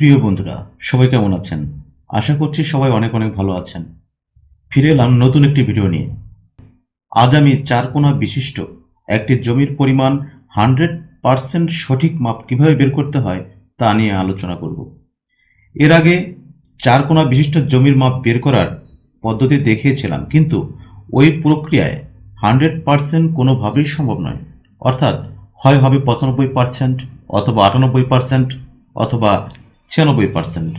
প্রিয় বন্ধুরা, সবাই কেমন আছেন? আশা করছি সবাই অনেক অনেক ভালো আছেন। ফিরে এলাম নতুন একটি ভিডিও নিয়ে। আজ আমি চার কোনা বিশিষ্ট একটি জমির পরিমাণ হান্ড্রেড পার্সেন্ট সঠিক মাপ কীভাবে বের করতে হয় তা নিয়ে আলোচনা করব। এর আগে চার কোনা বিশিষ্ট জমির মাপ বের করার পদ্ধতি দেখিয়েছিলাম, কিন্তু ওই প্রক্রিয়ায় হান্ড্রেড পার্সেন্ট কোনোভাবেই সম্ভব নয়। অর্থাৎ হয় হবে পঁচানব্বই পার্সেন্ট অথবা আটানব্বই পার্সেন্ট অথবা ছিয়ানব্বই পার্সেন্ট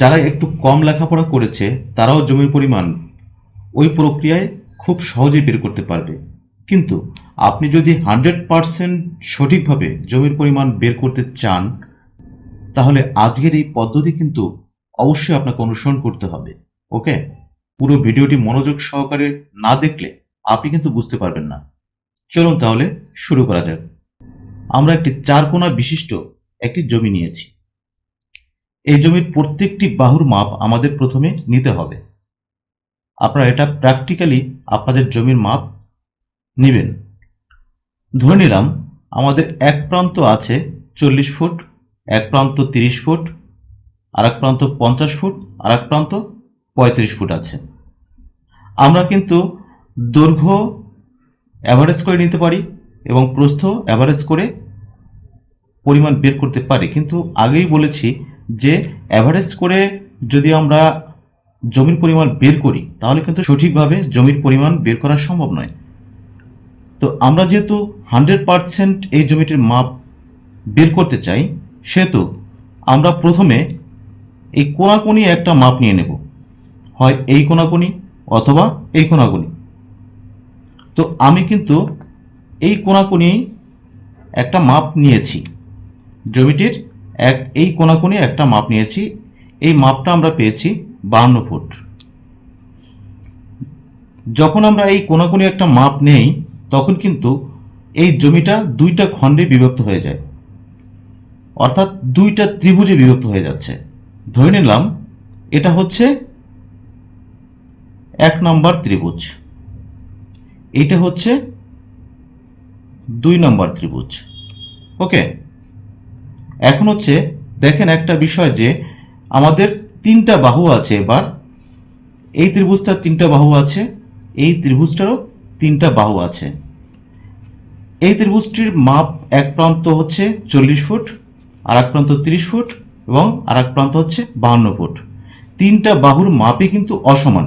যারা একটু কম লেখাপড়া করেছে, তারাও জমির পরিমাণ ওই প্রক্রিয়ায় খুব সহজেই বের করতে পারবে। কিন্তু আপনি যদি হান্ড্রেড পার্সেন্ট সঠিকভাবে জমির পরিমাণ বের করতে চান, তাহলে আজকের এই পদ্ধতি কিন্তু অবশ্যই আপনাকে অনুসরণ করতে হবে ওকে পুরো ভিডিওটি মনোযোগ সহকারে না দেখলে আপনি কিন্তু বুঝতে পারবেন না। চলুন তাহলে শুরু করা যাক। আমরা একটি চার কোণা বিশিষ্ট একটি জমি নিয়েছি। এই জমির প্রত্যেকটি বাহুর মাপ আমাদের প্রথমে নিতে হবে। আপনারা এটা প্র্যাকটিক্যালি আপনাদের জমির মাপ নেবেন। ধরে নিলাম, আমাদের এক প্রান্ত আছে চল্লিশ ফুট, এক প্রান্ত তিরিশ ফুট আর এক প্রান্ত পঞ্চাশ ফুট আর এক প্রান্ত পঁয়ত্রিশ ফুট আছে। আমরা কিন্তু দৈর্ঘ্য অ্যাভারেজ করে নিতে পারি এবং প্রস্থ অ্যাভারেজ করে পরিমাণ বের করতে পারি। কিন্তু আগেই বলেছি যে অ্যাভারেজ করে যদি আমরা জমির পরিমাণ বের করি, তাহলে কিন্তু সঠিকভাবে জমির পরিমাণ বের করা সম্ভব নয়। তো আমরা যেহেতু হান্ড্রেড পারসেন্ট এই জমিটির মাপ বের করতে চাই, সেহেতু আমরা প্রথমে এই কোনাকুনি একটা মাপ নিয়ে নেব। হয় এই কোনাকুনি অথবা এই কোনাকুনি। তো আমি কিন্তু এই কোনাকুনি একটা মাপ নিয়েছি। জমিটির এক, এই কোনাকুনি একটা মাপ নিয়েছি। এই মাপটা আমরা পেয়েছি বাহান্ন ফুট। যখন আমরা এই কোনাকুনি একটা মাপ নেই, তখন কিন্তু এই জমিটা দুইটা খণ্ডে বিভক্ত হয়ে যায়। অর্থাৎ দুইটা ত্রিভুজে বিভক্ত হয়ে যাচ্ছে। ধরে নিলাম, এটা হচ্ছে এক নম্বর ত্রিভুজ। এটা হচ্ছে দুই নম্বর ত্রিভুজ। ওকে? এখন হচ্ছে দেখেন একটা বিষয় যে আমাদের তিনটা বাহু আছে এবার। এই ত্রিভুজটার তিনটা বাহু আছে, এই ত্রিভুজটারও তিনটা বাহু আছে। এই ত্রিভুজটির মাপ এক প্রান্ত হচ্ছে চল্লিশ ফুট আর এক প্রান্ত তিরিশ ফুট এবং আর এক প্রান্ত হচ্ছে বাহান্ন ফুট। তিনটা বাহুর মাপই কিন্তু অসমান।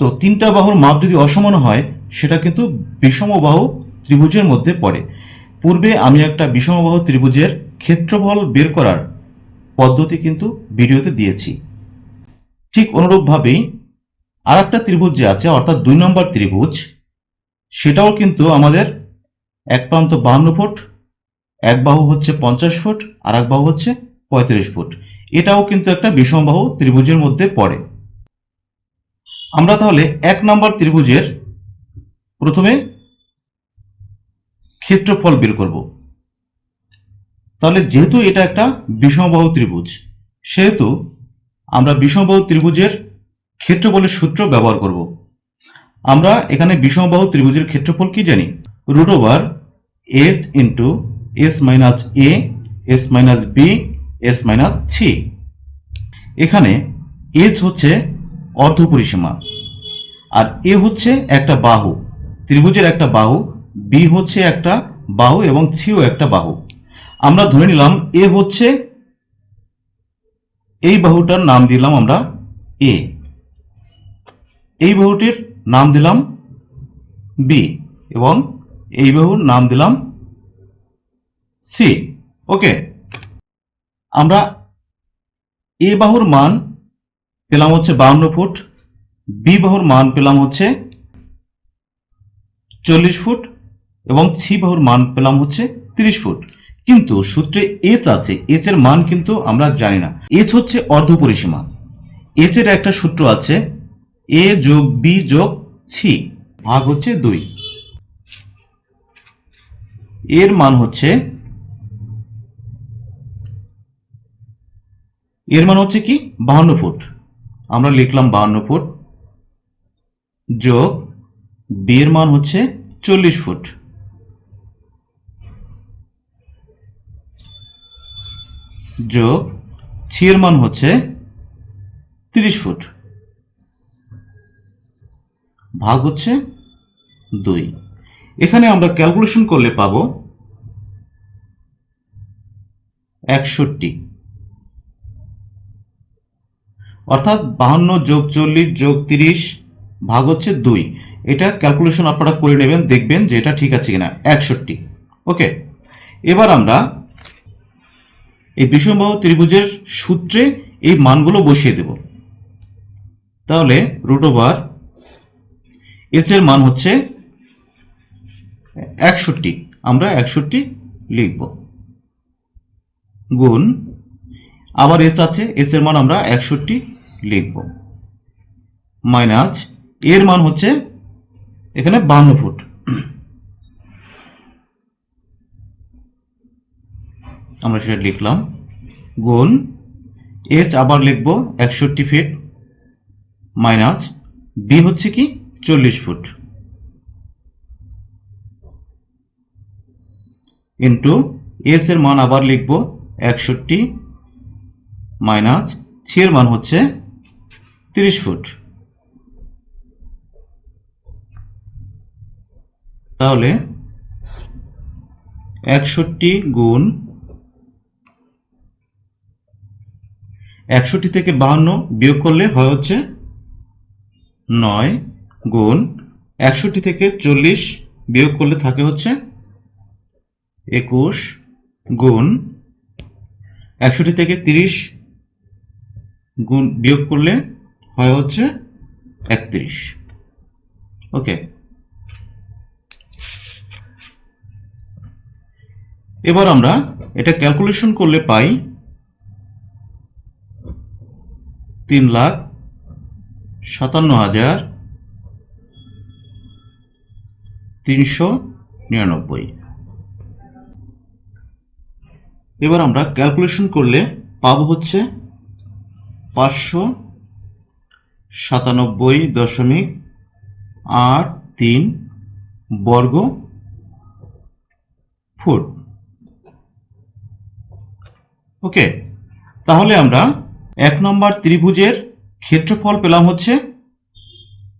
তো তিনটা বাহুর মাপ যদি অসমান হয়, সেটা কিন্তু বিষম বাহু ত্রিভুজের মধ্যে পড়ে। পূর্বে আমি একটা বিষমবাহু ত্রিভুজের ক্ষেত্রফল বের করার পদ্ধতি কিন্তু ভিডিওতে দিয়েছি। ঠিক অনুরূপভাবেই আর একটা ত্রিভুজ যে আছে, অর্থাৎ দুই নম্বর ত্রিভুজ, সেটাও কিন্তু আমাদের এক প্রান্ত বাহান্ন ফুট, এক বাহু হচ্ছে পঞ্চাশ ফুট আর এক বাহু হচ্ছে পঁয়ত্রিশ ফুট। এটাও কিন্তু একটা বিষমবাহু ত্রিভুজের মধ্যে পড়ে। আমরা তাহলে এক নম্বর ত্রিভুজের প্রথমে ক্ষেত্রফল বের করব। তাহলে যেহেতু এটা একটা বিষমবাহু ত্রিভুজ, সেহেতু আমরা বিষমবাহু ত্রিভুজের ক্ষেত্রফলের সূত্র ব্যবহার করব। আমরা এখানে বিষমবাহু ত্রিভুজের ক্ষেত্রফল কি জানি? Root over s into s minus a, s minus b, s minus c. এখানে এস হচ্ছে অর্ধ পরিসীমা আর এ হচ্ছে একটা বাহু, ত্রিভুজের একটা বাহু বি হচ্ছে একটা বাহু এবং সিও একটা বাহু। আমরা ধরে নিলাম এ হচ্ছে এই বাহুটার নাম দিলাম আমরা এ। এই বাহুটির নাম দিলাম বি এবং এই বাহুর নাম দিলাম সি। ওকে? আমরা এ বাহুর মান পেলাম হচ্ছে বাউন্ন ফুট, বি বাহুর মান পেলাম হচ্ছে চল্লিশ ফুট এবং সি বাহুর মান পেলাম হচ্ছে তিরিশ ফুট। কিন্তু সূত্রে এইচ আছে এইচ এর মান কিন্তু আমরা জানি না। এইচ হচ্ছে অর্ধ পরিসীমা এইচ এর একটা সূত্র আছে এ যোগ বি যোগ সি ভাগ হচ্ছে দুই। এর মান হচ্ছে, এর মান হচ্ছে কি? বাহান্ন ফুট। আমরা লিখলাম বাহান্ন ফুট যোগ বি এর মান হচ্ছে চল্লিশ ফুট। যোগ এর মান হচ্ছে তিরিশ ফুট। ভাগ হচ্ছে দুই। এখানে আমরা ক্যালকুলেশন করলে পাবো একষট্টি। অর্থাৎ বাহান্ন যোগ চল্লিশ যোগ তিরিশ ভাগ হচ্ছে দুই। এটা ক্যালকুলেশন আপনারা করে নেবেন, দেখবেন যে এটা ঠিক আছে কিনা। একষট্টি। ওকে। এবার আমরা এই বিষমবাহু ত্রিভুজের সূত্রে এই মানগুলো বসিয়ে দেব। তাহলে রুট ওভার এস এর মান হচ্ছে একষট্টি। আমরা একষট্টি লিখব। গুণ, আবার এস আছে এস এর মান আমরা একষট্টি লিখব। মাইনাস এর মান হচ্ছে এখানে বান্ন ফুট। আমরা সেটা লিখলাম। গুণ এইচ আবার লিখব একষট্টি ফিট মাইনাস বি হচ্ছে কি চল্লিশ ফুট ইন্টু এস এর মান আবার লিখব একষট্টি মাইনাস সি এর মান হচ্ছে তিরিশ ফুট তাহলে একষট্টি গুণ একষট্টি থেকে বাহান্ন বিয়োগ করলে হয় হচ্ছে নয় গুণ একষট্টি থেকে চল্লিশ বিয়োগ করলে থাকে হচ্ছে একুশ গুণ একষট্টি থেকে তিরিশ গুণ বিয়োগ করলে হয় হচ্ছে একত্রিশ। ওকে। এবার আমরা এটা ক্যালকুলেশন করলে পাই তিন লাখ সাতান্ন হাজার তিনশো নিরানব্বই। এবার আমরা ক্যালকুলেশন করলে পাবো হচ্ছে পাঁচশো সাতানব্বই দশমিক আট তিন বর্গ ফুট। ওকে, তাহলে আমরা এক নম্বর ত্রিভুজের ক্ষেত্রফল পেলাম হচ্ছে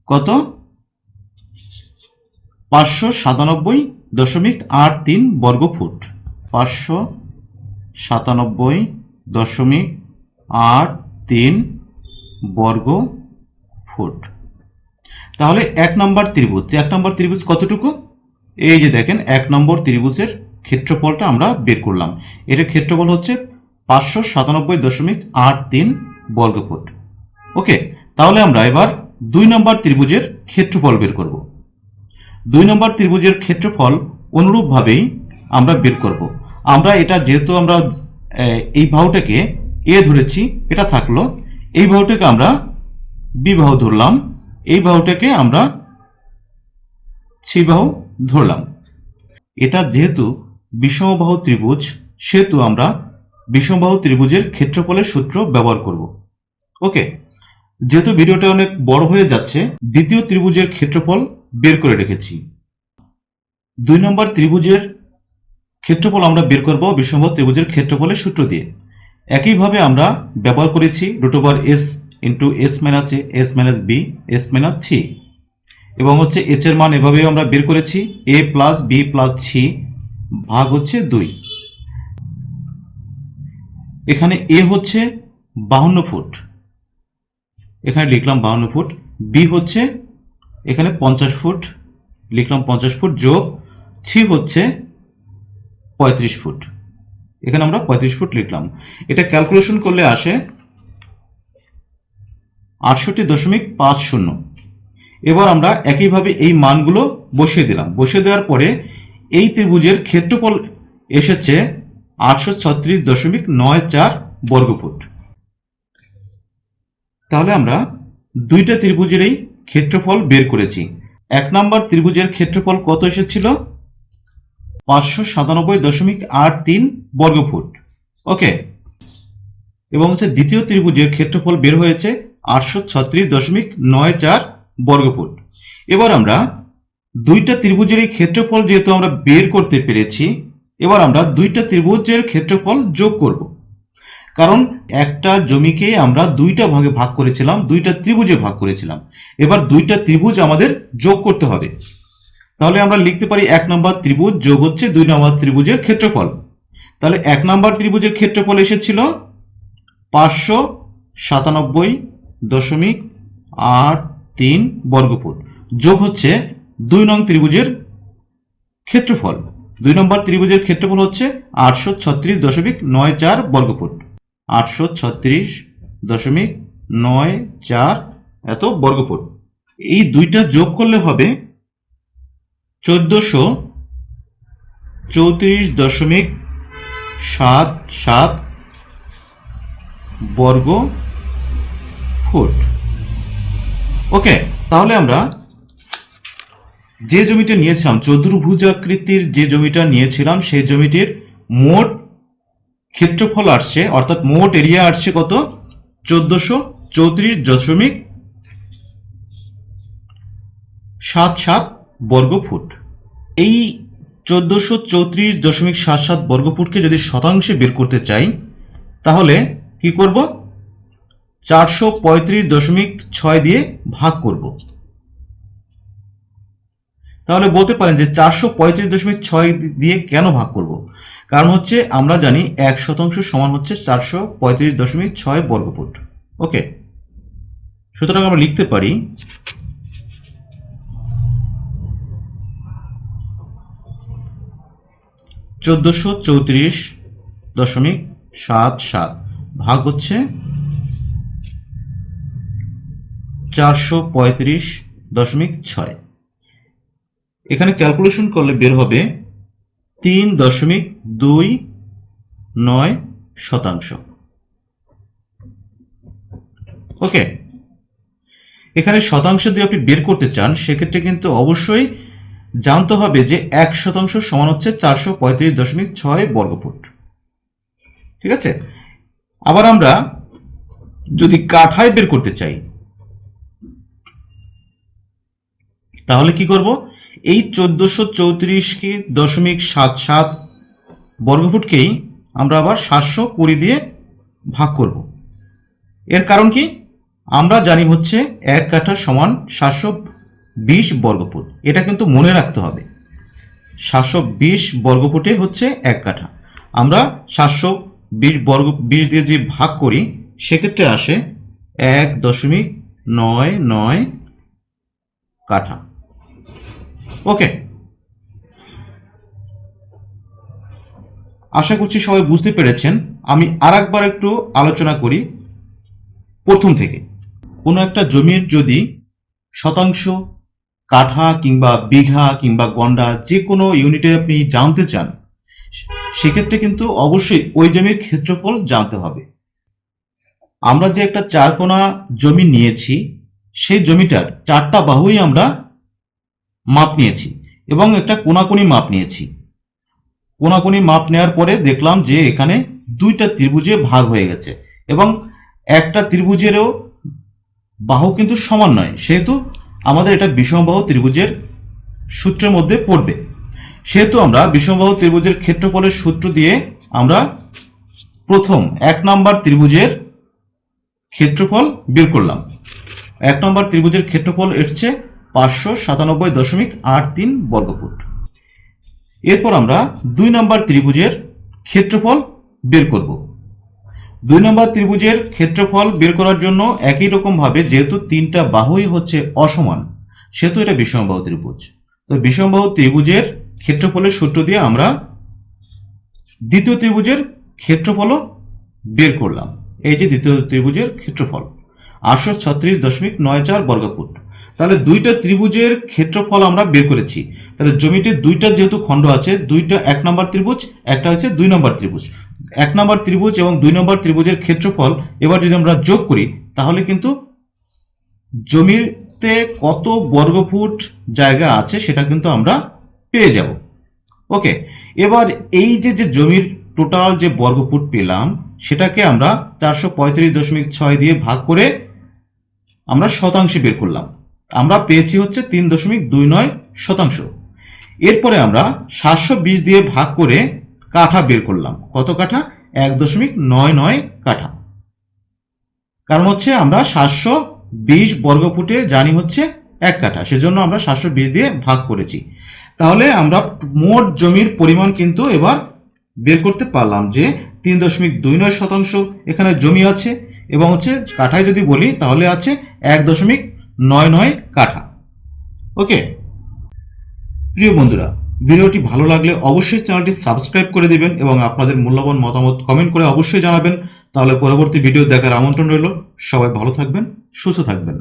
কত? পাঁচশো সাতানব্বই দশমিক আট তিন বর্গ ফুট পাঁচশো সাতানব্বই দশমিক আট তিন বর্গ ফুট তাহলে এক নম্বর ত্রিভুজ এক নম্বর ত্রিভুজ কতটুকু? এই যে দেখেন, এক নম্বর ত্রিভুজের ক্ষেত্রফলটা আমরা বের করলাম। এর ক্ষেত্রফল হচ্ছে পাঁচশো সাতানব্বই দশমিক আট তিন বর্গ ফুট ওকে, তাহলে আমরা এবার দুই নম্বর ত্রিভুজের ক্ষেত্রফল বের করব। দুই নম্বর ত্রিভুজের ক্ষেত্রফল অনুরূপভাবেই আমরা বের করব। আমরা এটা যেহেতু আমরা এই বাহুটাকে এ ধরেছি, এটা থাকল। এই বাহুটাকে আমরা বি বাহু ধরলাম। এই বাহুটাকে আমরা সি বাহু ধরলাম। এটা যেহেতু বিষমবাহু ত্রিভুজ, সেহেতু আমরা বিষমবাহু ত্রিভুজের ক্ষেত্রফলের সূত্র ব্যবহার করব। ওকে যেহেতু ভিডিওটা অনেক বড় হয়ে যাচ্ছে, দ্বিতীয় ত্রিভুজের ক্ষেত্রফল বের করে রেখেছি। দুই নম্বর ত্রিভুজের ক্ষেত্রফল আমরা বের করব বিষমবাহু ত্রিভুজের ক্ষেত্রফলের সূত্র দিয়ে। একইভাবে আমরা ব্যবহার করেছি root over s into s minus a s minus b s minus c এবং হচ্ছে এইচ এর মান এভাবেও আমরা বের করেছি a plus b plus c ভাগ হচ্ছে দুই। এখানে এ হচ্ছে বাহান্ন ফুট। এখানে লিখলাম বাহান্ন ফুট। বি হচ্ছে এখানে পঞ্চাশ ফুট। লিখলাম পঞ্চাশ ফুট যোগ সি হচ্ছে পঁয়ত্রিশ ফুট। এখানে আমরা পঁয়ত্রিশ ফুট লিখলাম। এটা ক্যালকুলেশন করলে আসে আটষট্টি দশমিক পাঁচ শূন্য। এবার আমরা একইভাবে এই মানগুলো বসিয়ে দিলাম। বসিয়ে দেওয়ার পরে এই ত্রিভুজের ক্ষেত্রফল এসেছে আটশো ছত্রিশ দশমিক নয় চার বর্গফুট। তাহলে আমরা দুইটা ত্রিভুজেরই ক্ষেত্রফল বের করেছি। এক নম্বর ত্রিভুজের ক্ষেত্রফল কত এসেছিল? পাঁচশো সাতানব্বই দশমিক আট তিন বর্গফুট। ওকে। এবং হচ্ছে দ্বিতীয় ত্রিভুজের ক্ষেত্রফল বের হয়েছে আটশো ছত্রিশ দশমিক নয় চার বর্গফুট। এবার আমরা দুইটা ত্রিভুজের এই ক্ষেত্রফল যেহেতু আমরা বের করতে পেরেছি এবার আমরা দুইটা ত্রিভুজের ক্ষেত্রফল যোগ করব। কারণ একটা জমিকে আমরা দুইটা ভাগে ভাগ করেছিলাম, দুইটা ত্রিভুজে ভাগ করেছিলাম। এবার দুইটা ত্রিভুজ আমাদের যোগ করতে হবে। তাহলে আমরা লিখতে পারি এক নম্বর ত্রিভুজ যোগ হচ্ছে দুই নম্বর ত্রিভুজের ক্ষেত্রফল। তাহলে এক নম্বর ত্রিভুজের ক্ষেত্রফল এসেছিল পাঁচশো সাতানব্বই দশমিক আট তিন বর্গফুট। যোগ হচ্ছে দুই নং ত্রিভুজের ক্ষেত্রফল। দুই নম্বর ত্রিভুজের ক্ষেত্রফল হচ্ছে আটশো ছত্রিশ দশমিক নয় চার বর্গফুট। আটশো ছত্রিশ দশমিক নয় চার এত বর্গফুট। এই দুইটা যোগ করলে হবে চোদ্দশো চৌত্রিশ দশমিক সাত সাত বর্গ ফুট ওকে, তাহলে আমরা যে জমিটা নিয়েছিলাম, চতুর্ভুজাকৃতির যে জমিটা নিয়েছিলাম, সেই জমিটির মোট ক্ষেত্রফল আসছে, অর্থাৎ মোট এরিয়া আসছে কত? চোদ্দশো চৌত্রিশ দশমিক সাত সাত বর্গ ফুট। এই চোদ্দশো চৌত্রিশ দশমিক সাত সাত বর্গ ফুটকে যদি শতাংশে বের করতে চাই, তাহলে কি করব? চারশো পঁয়ত্রিশ দশমিক ছয় দিয়ে ভাগ করব। তাহলে বলতে পারেন যে চারশো পঁয়ত্রিশ দশমিক ছয় দিয়ে কেন ভাগ করব? কারণ হচ্ছে আমরা জানি এক শতাংশ সমান হচ্ছে চারশো পঁয়ত্রিশ দশমিক ছয় বর্গফুট। ওকে? সুতরাং আমরা লিখতে পারি চোদ্দশো চৌত্রিশ দশমিক সাত সাত ভাগ হচ্ছে চারশো পঁয়ত্রিশ দশমিক ছয়। এখানে ক্যালকুলেশন করলে বের হবে তিন দশমিক দুই নয় শতাংশ। ওকে এখানে শতাংশ যদি আপনি বের করতে চান, সেক্ষেত্রে কিন্তু অবশ্যই জানতে হবে যে এক শতাংশ সমান হচ্ছে চারশো পঁয়ত্রিশ দশমিক ছয় বর্গফুট। ঠিক আছে? আবার আমরা যদি কাঠায় বের করতে চাই, তাহলে কি করব? এই চোদ্দশো চৌত্রিশকে দশমিক সাত সাত বর্গফুটকেই আমরা আবার সাতশো কুড়ি দিয়ে ভাগ করব। এর কারণ কি? আমরা জানি হচ্ছে এক কাঠা সমান সাতশো বিশ বর্গফুট। এটা কিন্তু মনে রাখতে হবে। সাতশো বিশ বর্গফুটে হচ্ছে এক কাঠা। আমরা সাতশো বিশ বর্গ, বিশ দিয়ে যদি ভাগ করি, সেক্ষেত্রে আসে এক দশমিক নয় নয় কাঠা। ওকে আশা করছি সবাই বুঝতে পেরেছেন। আমি আর একবার একটু আলোচনা করি প্রথম থেকে। কোনো একটা জমির যদি শতাংশ কাঠা কিংবা বিঘা কিংবা গন্ডা যে কোনো ইউনিটে আপনি জানতে চান, সেক্ষেত্রে কিন্তু অবশ্যই ওই জমির ক্ষেত্রফল জানতে হবে। আমরা যে একটা চারকোনা জমি নিয়েছি, সেই জমিটার চারটা বাহুই আমরা মাপ নিয়েছি এবং একটা কোনাকুনি মাপ নিয়েছি। কোনাকুনি মাপ নেওয়ার পরে দেখলাম যে এখানে দুইটা ত্রিভুজে ভাগ হয়ে গেছে এবং একটা ত্রিভুজেরও বাহু কিন্তু সমান নয়, সেহেতু আমাদের এটা বিষমবাহু ত্রিভুজের সূত্রের মধ্যে পড়বে। সেহেতু আমরা বিষমবাহু ত্রিভুজের ক্ষেত্রফলের সূত্র দিয়ে আমরা প্রথম এক নম্বর ত্রিভুজের ক্ষেত্রফল বের করলাম। এক নম্বর ত্রিভুজের ক্ষেত্রফল এসছে পাঁচশো সাতানব্বই দশমিক আট তিন বর্গফুট। এরপর আমরা দুই নম্বর ত্রিভুজের ক্ষেত্রফল বের করব। দুই নম্বর ত্রিভুজের ক্ষেত্রফল বের করার জন্য একই রকম ভাবে যেহেতু তিনটা বাহুই হচ্ছে অসমান, সেহেতু এটা বিষমবাহু ত্রিভুজ। তো বিষমবাহু ত্রিভুজের ক্ষেত্রফলের সূত্র দিয়ে আমরা দ্বিতীয় ত্রিভুজের ক্ষেত্রফলও বের করলাম। এই যে দ্বিতীয় ত্রিভুজের ক্ষেত্রফল, আটশো ছত্রিশ দশমিক নয় চার বর্গফুট। তাহলে দুইটা ত্রিভুজের ক্ষেত্রফল আমরা বের করেছি। তাহলে জমিটির দুইটা যেহেতু খণ্ড আছে, দুইটা এক নম্বর ত্রিভুজ, একটা হচ্ছে দুই নম্বর ত্রিভুজ। এক নম্বর ত্রিভুজ এবং দুই নম্বর ত্রিভুজের ক্ষেত্রফল এবার যদি আমরা যোগ করি, তাহলে কিন্তু জমিতে কত বর্গফুট জায়গা আছে সেটা কিন্তু আমরা পেয়ে যাব। ওকে, এবার এই যে যে জমির টোটাল যে বর্গফুট পেলাম, সেটাকে আমরা চারশো পঁয়ত্রিশ দশমিক ছয় দিয়ে ভাগ করে আমরা শতাংশে বের করলাম। আমরা পেয়েছি হচ্ছে তিন দশমিক দুই নয় শতাংশ। এরপরে আমরা সাতশো বিশ দিয়ে ভাগ করে কাঠা বের করলাম। কত কাঠা? এক দশমিক নয় নয় কাঠা। কারণ হচ্ছে আমরা সাতশো বিশ বর্গফুটে জানি হচ্ছে এক কাঠা, সেজন্য আমরা সাতশো বিশ দিয়ে ভাগ করেছি। তাহলে আমরা মোট জমির পরিমাণ কিন্তু এবার বের করতে পারলাম যে তিন দশমিক দুই নয় শতাংশ এখানে জমি আছে এবং হচ্ছে কাঠায় যদি বলি তাহলে আছে এক দশমিক নয় নয় কাঠা। ওকে? প্রিয় বন্ধুরা, ভিডিওটি ভালো লাগলে অবশ্যই চ্যানেলটি সাবস্ক্রাইব করে দিবেন এবং আপনাদের মূল্যবান মতামত কমেন্ট করে অবশ্যই জানাবেন। তাহলে পরবর্তী ভিডিও দেখার আমন্ত্রণ রইল। সবাই ভালো থাকবেন, সুস্থ থাকবেন।